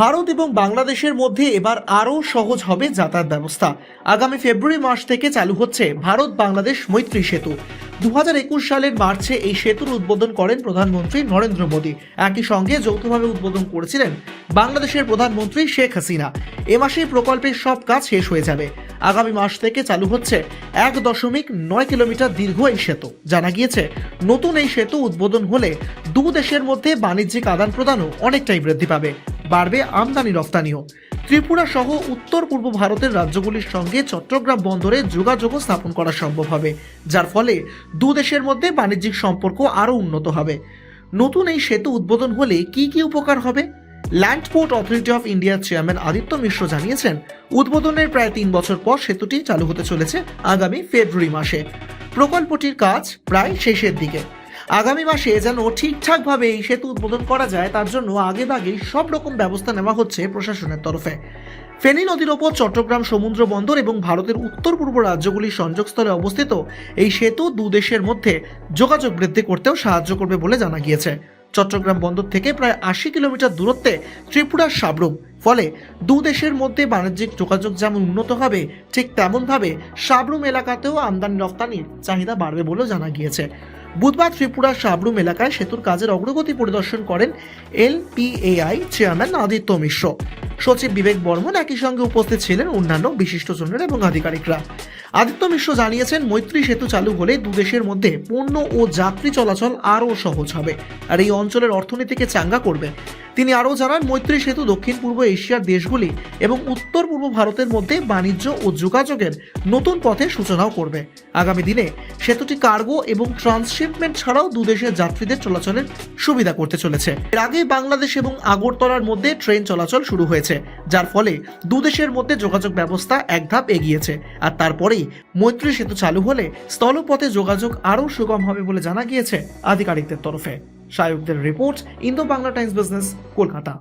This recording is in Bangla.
ভারত এবং বাংলাদেশের মধ্যে এবার আরও সহজ হবে যাতায়াত ব্যবস্থা। আগামী ফেব্রুয়ারি মাস থেকে চালু হচ্ছে ভারত বাংলাদেশ মৈত্রী সেতু। দু হাজার একুশ সালের মার্চে এই সেতুর উদ্বোধন করেন প্রধানমন্ত্রী নরেন্দ্র মোদী। একই সঙ্গে যৌথভাবে উদ্বোধন করেছিলেন বাংলাদেশের প্রধানমন্ত্রী শেখ হাসিনা। এ মাসেই প্রকল্পের সব কাজ শেষ হয়ে যাবে। আগামী মাস থেকে চালু হচ্ছে এক দশমিক নয় কিলোমিটার দীর্ঘ এই সেতু। জানা গিয়েছে, নতুন এই সেতু উদ্বোধন হলে দু দেশের মধ্যে বাণিজ্যিক আদান প্রদানও অনেকটাই বৃদ্ধি পাবে। বাড়বে আমদানি রপ্তানিও ত্রিপুরা সহ উত্তর পূর্ব ভারতের রাজ্যগুলির সঙ্গে চট্টগ্রাম বন্দরে যোগাযোগও স্থাপন করা সম্ভব হবে, যার ফলে দু দেশের মধ্যে বাণিজ্যিক সম্পর্ক আরও উন্নত হবে। নতুন এই সেতু উদ্বোধন হলে কি কি উপকার হবে? ল্যান্ড পোর্ট অথরিটি অফ ইন্ডিয়ার চেয়ারম্যান আদিত্য মিশ্র জানিয়েছেন, উদ্বোধনের প্রায় তিন বছর পর সেতুটি চালু হতে চলেছে আগামী ফেব্রুয়ারি মাসে। প্রকল্পটির কাজ প্রায় শেষের দিকে। আগামী মাসে যেন ঠিকঠাকভাবে এই সেতু উদ্বোধন করা যায়, তার জন্য আগে আগেভাগেই সব রকম ব্যবস্থা নেওয়া হচ্ছে প্রশাসনের তরফে। ফেনী নদীর ওপর চট্টগ্রাম সমুদ্র বন্দর এবং ভারতের উত্তর পূর্ব রাজ্যগুলির সংযোগস্থলে অবস্থিত এই সেতু দু দেশের মধ্যে যোগাযোগ বৃদ্ধি করতেও সাহায্য করবে বলে জানা গিয়েছে। চট্টগ্রাম বন্দর থেকে প্রায় আশি কিলোমিটার দূরত্বে ত্রিপুরার সাবরুম। ফলে দু দেশের মধ্যে বাণিজ্যিক যোগাযোগ যেমন উন্নত হবে, ঠিক তেমনভাবে সাবরুম এলাকাতেও আমদানি রপ্তানির চাহিদা বাড়বে বলেও জানা গিয়েছে। বুধবার ত্রিপুরার সাবরুম এলাকায় সেতুর কাজের অগ্রগতি পরিদর্শন করেন এলপিএআই চেয়ারম্যান আদিত্য মিশ্র। সচিব বিবেক বর্মন একই সঙ্গে উপস্থিত ছিলেন অন্যান্য বিশিষ্টজনেরা এবং আধিকারিকরা। আদিত্য মিশ্র জানিয়েছেন, মৈত্রী সেতু চালু হলে দু দেশের মধ্যে পণ্য ও যাত্রী চলাচল আরও সহজ হবে। আর এই অঞ্চলের অর্থনীতিকে চাঙ্গা করবে। তিনি আরও জানান, মৈত্রী সেতু দক্ষিণ পূর্ব এশিয়ার দেশগুলি এবং উত্তর পূর্ব ভারতের মধ্যে বাণিজ্য ও যোগাযোগের নতুন পথে সূচনাও করবে। আগামী দিনে সেতুটি কার্গো এবং ট্রান্সশিপমেন্ট ছাড়াও দুদেশের যাত্রীদের চলাচলের সুবিধা করতে চলেছে। এর আগে বাংলাদেশ এবং আগরতলার মধ্যে ট্রেন চলাচল শুরু হয়েছে, যার ফলে দুদেশের মধ্যে যোগাযোগ ব্যবস্থা এক ধাপ এগিয়েছে। আর তারপরেই মৈত্রী সেতু চালু হলে স্থলপথে যোগাযোগ আরও সুগম হবে বলে জানা গিয়েছে আধিকারিকদের তরফে। শায়কদের report Indo Bangla Times business Kolkata.